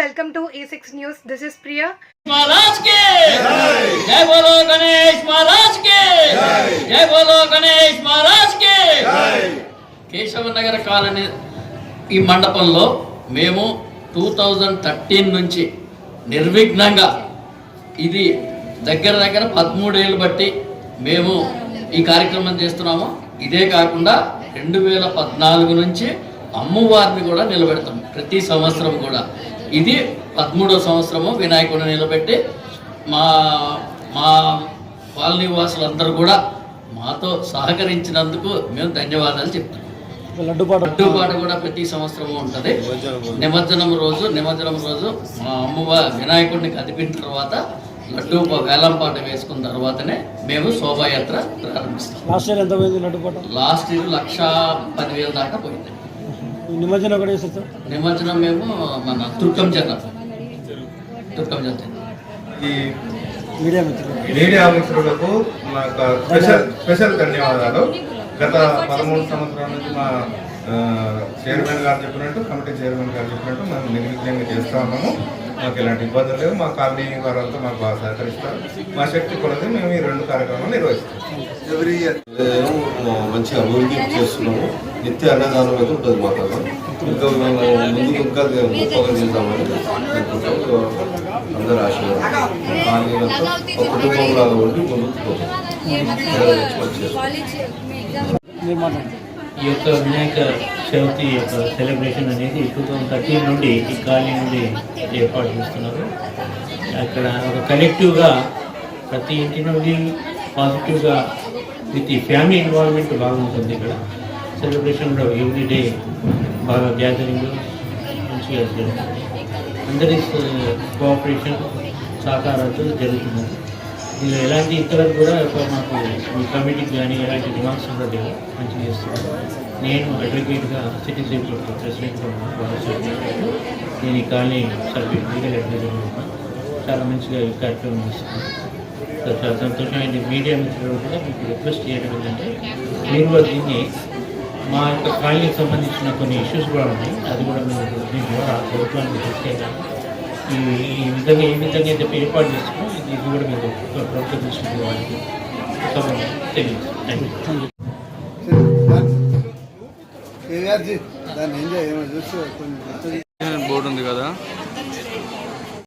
Welcome to A six news. This is Priya కే! గణేష్ మహారాజ్ కే! గణేష్ మహారాజ్ కే! Keshava Nagara colony ఈ మండపంలో మేము టూ థౌజండ్ థర్టీన్ నుంచి నిర్విఘ్నంగా ఇది దగ్గర దగ్గర పదమూడేళ్ళు బట్టి మేము ఈ కార్యక్రమం చేస్తున్నాము. ఇదే కాకుండా రెండు వేల పద్నాలుగు నుంచి అమ్మవారిని కూడా నిలబెడతాం. ప్రతి సంవత్సరం కూడా. ఇది పదమూడో సంవత్సరము వినాయకుడిని నిలబెట్టి మా మా కాలనీ వాసులందరూ కూడా మాతో సహకరించినందుకు మేము ధన్యవాదాలు చెప్తున్నాం. లడ్డుపాట కూడా ప్రతి సంవత్సరము ఉంటుంది. నిమజ్జనం రోజు నిమజ్జనం రోజు మా అమ్మవారి వినాయకుడిని కదిపిన తర్వాత లడ్డూ వేలం పాట వేసుకున్న తర్వాతనే మేము శోభాయాత్ర ప్రారంభిస్తాం. లాస్ట్ ఇయర్ ఎంత పోయింది లడ్డుపాట లాస్ట్ ఇయర్ లక్ష పదివేల దాకా పోయింది. నిమజ్జనం ఒకటి వేస్తారు సార్? నిమజ్జనం మేము మన తుర్కం జన తుర్కం జన ఈ మీడియా మిత్రులు మీడియా మిత్రులకు స్పెషల్ స్పెషల్ ధన్యవాదాలు. గత పదమూడు సంవత్సరాల నుంచి మా చైర్మన్ గారు చెప్పినట్టు కమిటీ చైర్మన్ గారు చెప్పినట్టు మేము నిర్విఘ్నంగా చేస్తూ ఉన్నాము. మాకు ఎలాంటి ఇబ్బందులు లేవు. మా కాలనీ వారంతా మాకు బాగా సహకరిస్తారు. మా శక్తి కొలది మేము ఈ రెండు కార్యక్రమాలు నిర్వహిస్తాం. ఎవ్రీ ఇయర్ మంచి అభివృద్ధి చేస్తున్నాము. నిత్య అన్నదానం అయితే ఉంటుంది మా దగ్గర ఇంకా మేము ముందుకు ఇంకా గొప్పగా చేద్దామని. అందరూ ఆశీర్వాదం. ఒక కుటుంబంలాగా ఉండి ముందుకు పోతాం. ఈ యొక్క వినాయక చవితి యొక్క సెలబ్రేషన్ అనేది టూ థౌజండ్ థర్టీన్ నుండి ఈ కాలనీ నుండి ఏర్పాటు చేస్తున్నారు. అక్కడ ఒక కలెక్టివ్గా ప్రతి ఇంటి నుండి పాజిటివ్గా విత్ ఈ ఫ్యామిలీ ఇన్వాల్వ్మెంట్ బాగుంటుంది ఇక్కడ. సెలబ్రేషన్లో ఎవ్రీ డే బాగా గ్యాదరింగ్ మంచిగా జరుగుతుంది. అందరి కోఆపరేషన్ సహకారాలతో జరుగుతున్నారు దీనిలో ఎలాంటి ఇంతవరకు కూడా ఒక మాకు మీ కమిటీకి కానీ ఎలాంటి డిమాండ్స్ ఉండదు మంచిగా చేస్తున్నారు. నేను అడ్వకేట్గా సిటీ ప్రెసిడెంట్గా ఉన్నాను. నేను ఈ కాలనీ సభ్యులు లీగల్ అడ్వైజర్ చాలా మంచిగా ఈ కార్యక్రమం చేస్తున్నాను. చాలా సంతోషం. సంతోషమైన మీడియా మిత్రులు కూడా మీకు రిక్వెస్ట్ చేయడం ఏంటంటే మీరు కూడా దీన్ని మా యొక్క కాలనీకి సంబంధించిన కొన్ని ఇష్యూస్ కూడా ఉన్నాయి. అది కూడా మేము దీని ద్వారా ప్రభుత్వానికి తీసుకెళ్ళాలి ఈ విధంగా ఏ విధంగా అయితే ఏర్పాటు చేస్తున్నాం ఇది ఇది కూడా మీరు ప్రభుత్వ దృష్టికి వాళ్ళకి తెలియదు బోర్డు ఉంది కదా.